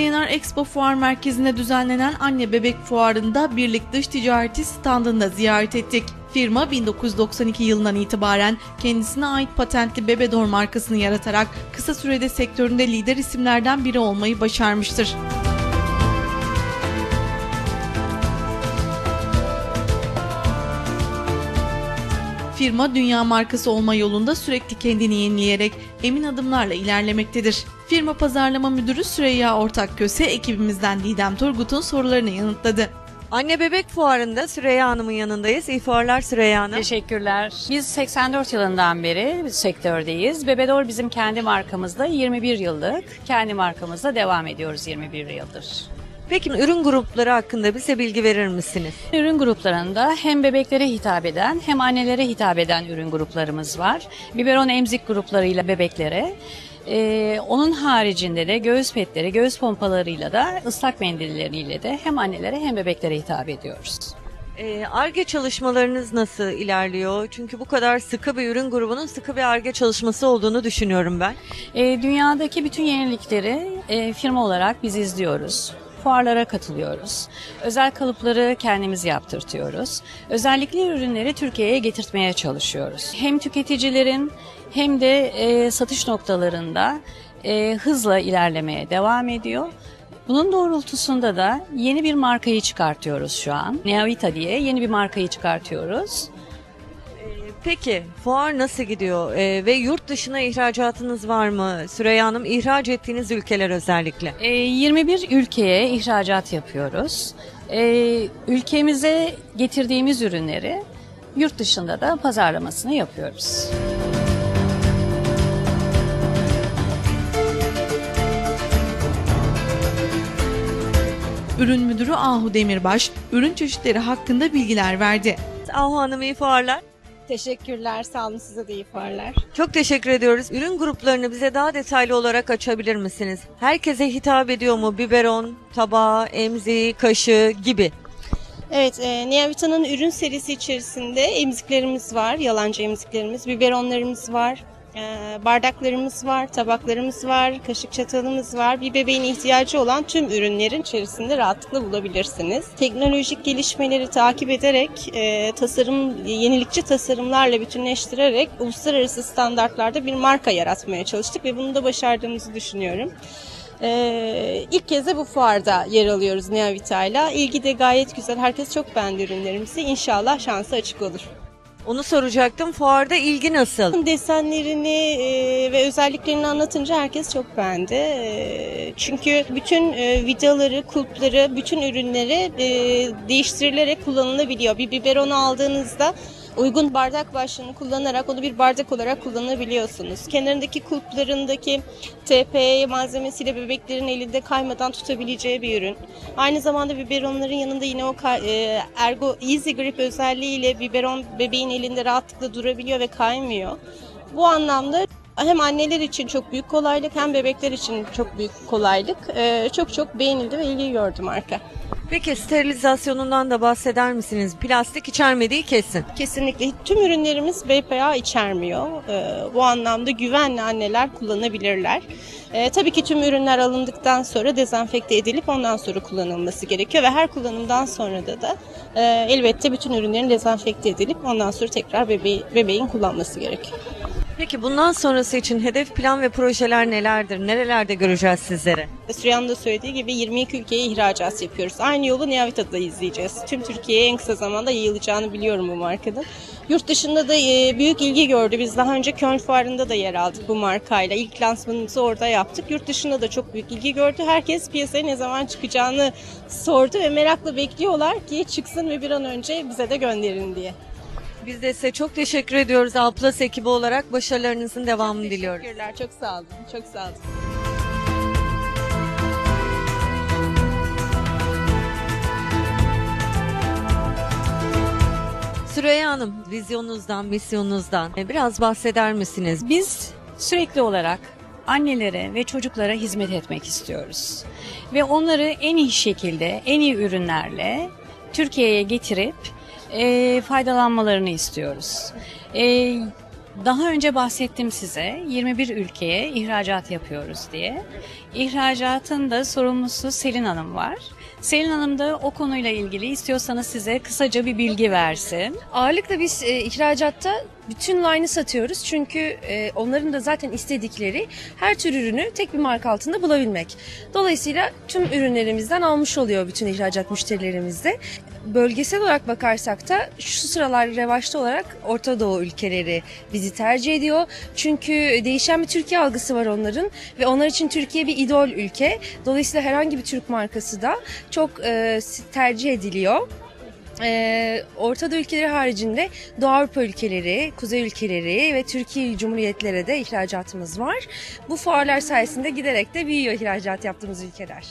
CNR Expo Fuar Merkezi'nde düzenlenen Anne Bebek Fuarı'nda Birlik Dış Ticareti standında ziyaret ettik. Firma 1992 yılından itibaren kendisine ait patentli Bebedor markasını yaratarak kısa sürede sektöründe lider isimlerden biri olmayı başarmıştır. Firma dünya markası olma yolunda sürekli kendini yenileyerek emin adımlarla ilerlemektedir. Firma pazarlama müdürü Süreyya Ortakköse ekibimizden Didem Turgut'un sorularını yanıtladı. Anne Bebek Fuarı'nda Süreyya Hanım'ın yanındayız. İyi fuarlar Süreyya Hanım. Teşekkürler. Biz 84 yılından beri sektördeyiz. Bebedor bizim kendi markamızda 21 yıllık. Kendi markamızda devam ediyoruz 21 yıldır. Peki ürün grupları hakkında bize bilgi verir misiniz? Ürün gruplarında hem bebeklere hitap eden hem annelere hitap eden ürün gruplarımız var. Biberon emzik gruplarıyla bebeklere. Ee, onun haricinde de göğüs petleri, göğüs pompalarıyla da ıslak mendilleriyle de hem annelere hem bebeklere hitap ediyoruz. Ee, ARGE çalışmalarınız nasıl ilerliyor? Çünkü bu kadar sıkı bir ürün grubunun sıkı bir ARGE çalışması olduğunu düşünüyorum ben. E, dünyadaki bütün yenilikleri e, firma olarak biz izliyoruz. Fuarlara katılıyoruz. Özel kalıpları kendimiz yaptırtıyoruz. Özellikle ürünleri Türkiye'ye getirtmeye çalışıyoruz. Hem tüketicilerin hem de e, satış noktalarında e, hızla ilerlemeye devam ediyor. Bunun doğrultusunda da yeni bir markayı çıkartıyoruz şu an. Neavita diye yeni bir markayı çıkartıyoruz. Peki fuar nasıl gidiyor? Ee, ve yurt dışına ihracatınız var mı? Süreyya Hanım ihraç ettiğiniz ülkeler özellikle. E, 21 ülkeye ihracat yapıyoruz. E, ülkemize getirdiğimiz ürünleri yurt dışında da pazarlamasını yapıyoruz. Ürün müdürü Ahu Demirbaş, ürün çeşitleri hakkında bilgiler verdi. Ahu Hanım iyi fuarlar. Teşekkürler. Sağ olun size de iyi fuarlar. Çok teşekkür ediyoruz. Ürün gruplarını bize daha detaylı olarak açabilir misiniz? Herkese hitap ediyor mu? Biberon, tabağı, emziği, kaşığı gibi. Evet, e, Niavita'nın ürün serisi içerisinde emziklerimiz var, yalancı emziklerimiz, biberonlarımız var, bardaklarımız var, tabaklarımız var, kaşık çatalımız var. Bir bebeğin ihtiyacı olan tüm ürünlerin içerisinde rahatlıkla bulabilirsiniz. Teknolojik gelişmeleri takip ederek, e, tasarım yenilikçi tasarımlarla bütünleştirerek uluslararası standartlarda bir marka yaratmaya çalıştık ve bunu da başardığımızı düşünüyorum. Ee, ilk kez de bu fuarda yer alıyoruz Neavita'yla. İlgi de gayet güzel. Herkes çok beğendi ürünlerimizi. İnşallah şansı açık olur. Onu soracaktım. Fuarda ilgi nasıl? Desenlerini e, ve özelliklerini anlatınca herkes çok beğendi. E, çünkü bütün e, vidaları, kulpları, bütün ürünleri değiştirilerek kullanılabiliyor. Bir biberonu aldığınızda uygun bardak başlığını kullanarak onu bir bardak olarak kullanabiliyorsunuz. Kenarındaki kulplarındaki TP malzemesiyle bebeklerin elinde kaymadan tutabileceği bir ürün. Aynı zamanda biberonların yanında yine o e, Ergo Easy Grip özelliğiyle biberon bebeğin elinde rahatlıkla durabiliyor ve kaymıyor. Bu anlamda hem anneler için çok büyük kolaylık hem bebekler için çok büyük kolaylık. E, çok çok beğenildi ve ilgi gördü marka. Peki sterilizasyonundan da bahseder misiniz? Plastik içermediği kesin. Kesinlikle tüm ürünlerimiz BPA içermiyor. Ee, bu anlamda güvenli anneler kullanabilirler. Ee, tabii ki tüm ürünler alındıktan sonra dezenfekte edilip ondan sonra kullanılması gerekiyor ve her kullanımdan sonra da da e, elbette bütün ürünlerin dezenfekte edilip ondan sonra tekrar bebeği, bebeğin kullanması gerekiyor. Peki bundan sonrası için hedef plan ve projeler nelerdir? Nerelerde göreceğiz sizleri? Süreyyan'ın da söylediği gibi 22 ülkeye ihracat yapıyoruz. Aynı yolu Nihavita'da da izleyeceğiz. Tüm Türkiye'ye en kısa zamanda yayılacağını biliyorum bu markanın. Yurt dışında da e, büyük ilgi gördü. Biz daha önce Köln Fuarı'nda da yer aldık bu markayla. İlk lansmanımızı orada yaptık. Yurt dışında da çok büyük ilgi gördü. Herkes piyasaya ne zaman çıkacağını sordu ve merakla bekliyorlar ki çıksın ve bir an önce bize de gönderin diye. Biz de size çok teşekkür ediyoruz. Alplas ekibi olarak başarılarınızın devamını diliyoruz. Teşekkürler. Çok sağ olun. Çok sağ olun. Süreyya Hanım, vizyonunuzdan, misyonunuzdan e, biraz bahseder misiniz? Biz sürekli olarak annelere ve çocuklara hizmet etmek istiyoruz. Ve onları en iyi şekilde, en iyi ürünlerle Türkiye'ye getirip e, faydalanmalarını istiyoruz. E, Daha önce bahsettim size 21 ülkeye ihracat yapıyoruz diye. İhracatın da sorumlusu Selin Hanım var. Selin Hanım da o konuyla ilgili istiyorsanız size kısaca bir bilgi versin. Ağırlıkla biz e, ihracatta bütün line'ı satıyoruz. Çünkü e, onların da zaten istedikleri her tür ürünü tek bir marka altında bulabilmek. Dolayısıyla tüm ürünlerimizden almış oluyor bütün ihracat müşterilerimiz de. Bölgesel olarak bakarsak da şu sıralar revaçta olarak Orta Doğu ülkeleri bizi tercih ediyor. Çünkü değişen bir Türkiye algısı var onların ve onlar için Türkiye bir idol ülke. Dolayısıyla herhangi bir Türk markası da çok e, tercih ediliyor. Ee, Orta Doğu ülkeleri haricinde Doğu Avrupa ülkeleri, Kuzey ülkeleri ve Türkiye Cumhuriyetlere de ihracatımız var. Bu fuarlar sayesinde giderek de büyüyor ihracat yaptığımız ülkeler.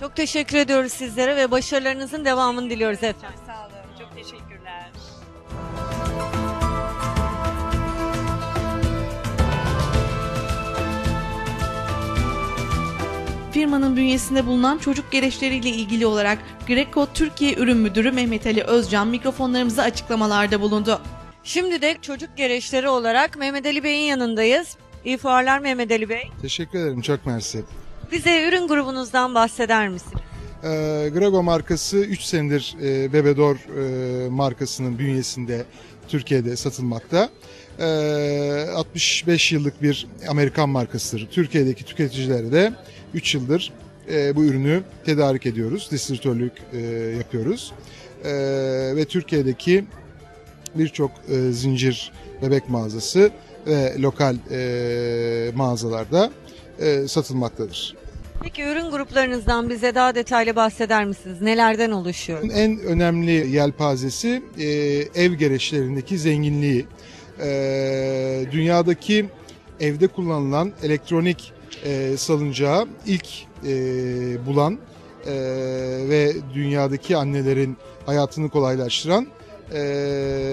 Çok teşekkür ediyoruz sizlere ve başarılarınızın devamını diliyoruz efendim. Sağ olun, çok teşekkürler. Firmanın bünyesinde bulunan çocuk gereçleriyle ilgili olarak Greco Türkiye Ürün Müdürü Mehmet Ali Özcan mikrofonlarımıza açıklamalarda bulundu. Şimdi de çocuk gereçleri olarak Mehmet Ali Bey'in yanındayız. İyi fuarlar Mehmet Ali Bey. Teşekkür ederim, çok mersi. Bize ürün grubunuzdan bahseder misiniz? Ee, Grego markası 3 senedir e, Bebedor e, markasının bünyesinde Türkiye'de satılmakta. Ee, 65 yıllık bir Amerikan markasıdır. Türkiye'deki tüketicilere de 3 yıldır e, bu ürünü tedarik ediyoruz, distribütörlük e, yapıyoruz. Ee, ve Türkiye'deki birçok e, zincir bebek mağazası ve lokal e, mağazalarda e, satılmaktadır. Peki ürün gruplarınızdan bize daha detaylı bahseder misiniz? Nelerden oluşuyor? En önemli yelpazesi e, ev gereçlerindeki zenginliği. E, dünyadaki evde kullanılan elektronik e, salıncağı ilk e, bulan e, ve dünyadaki annelerin hayatını kolaylaştıran e,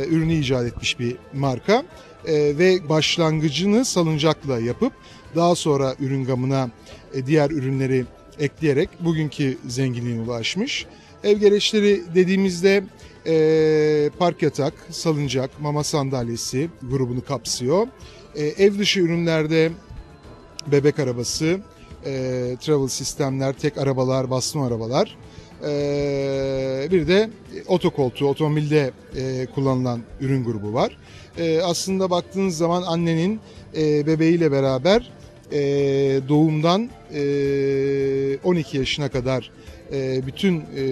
ürünü icat etmiş bir marka. E, ve başlangıcını salıncakla yapıp daha sonra ürün gamına e, diğer ürünleri ekleyerek bugünkü zenginliğine ulaşmış. Ev gereçleri dediğimizde e, park yatak, salıncak, mama sandalyesi grubunu kapsıyor. E, ev dışı ürünlerde bebek arabası, e, travel sistemler, tek arabalar, baston arabalar. E, bir de otokoltuğu, otomobilde e, kullanılan ürün grubu var. E, aslında baktığınız zaman annenin e, bebeğiyle beraber e, doğumdan e, 12 yaşına kadar e, bütün e,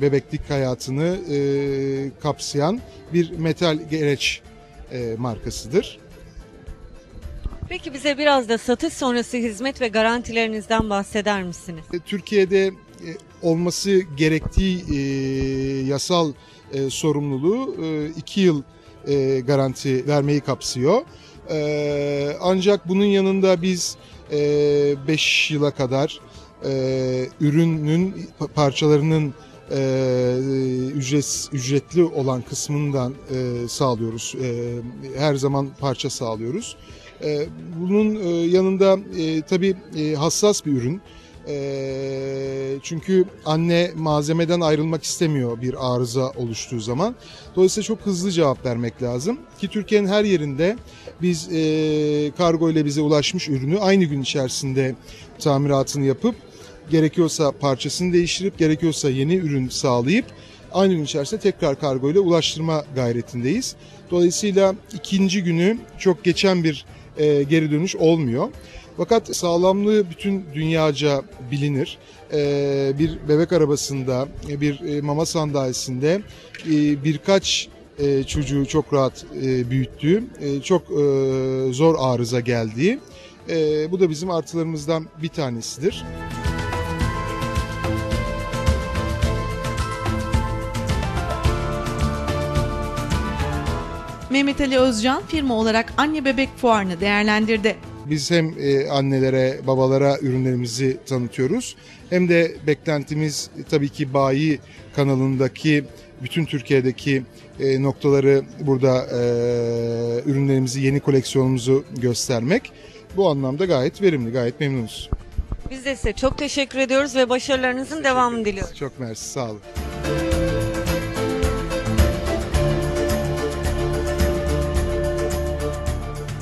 bebeklik hayatını e, kapsayan bir metal gereç e, markasıdır. Peki bize biraz da satış sonrası hizmet ve garantilerinizden bahseder misiniz? Türkiye'de e, olması gerektiği e, yasal e, sorumluluğu 2 yıl e, garanti vermeyi kapsıyor. E, ancak bunun yanında biz 5 yıla kadar e, ürünün pa- parçalarının e, ücret ücretli olan kısmından e, sağlıyoruz. E, her zaman parça sağlıyoruz. E, bunun e, yanında e, tabii e, hassas bir ürün. E, çünkü anne malzemeden ayrılmak istemiyor bir arıza oluştuğu zaman. Dolayısıyla çok hızlı cevap vermek lazım. Ki Türkiye'nin her yerinde biz e, kargo ile bize ulaşmış ürünü aynı gün içerisinde tamiratını yapıp gerekiyorsa parçasını değiştirip gerekiyorsa yeni ürün sağlayıp aynı gün içerisinde tekrar kargo ile ulaştırma gayretindeyiz. Dolayısıyla ikinci günü çok geçen bir e, geri dönüş olmuyor. Fakat sağlamlığı bütün dünyaca bilinir. E, bir bebek arabasında, bir e, mama sandalyesinde e, birkaç e, çocuğu çok rahat büyüttüğü, çok zor arıza geldiği. Bu da bizim artılarımızdan bir tanesidir. Mehmet Ali Özcan firma olarak anne bebek fuarını değerlendirdi. Biz hem e, annelere, babalara ürünlerimizi tanıtıyoruz. Hem de beklentimiz e, tabii ki bayi kanalındaki bütün Türkiye'deki e, noktaları burada ürünlerimizi, yeni koleksiyonumuzu göstermek. Bu anlamda gayet verimli, gayet memnunuz. Biz de size çok teşekkür ediyoruz ve başarılarınızın devamını diliyoruz. Çok mersi, sağ olun.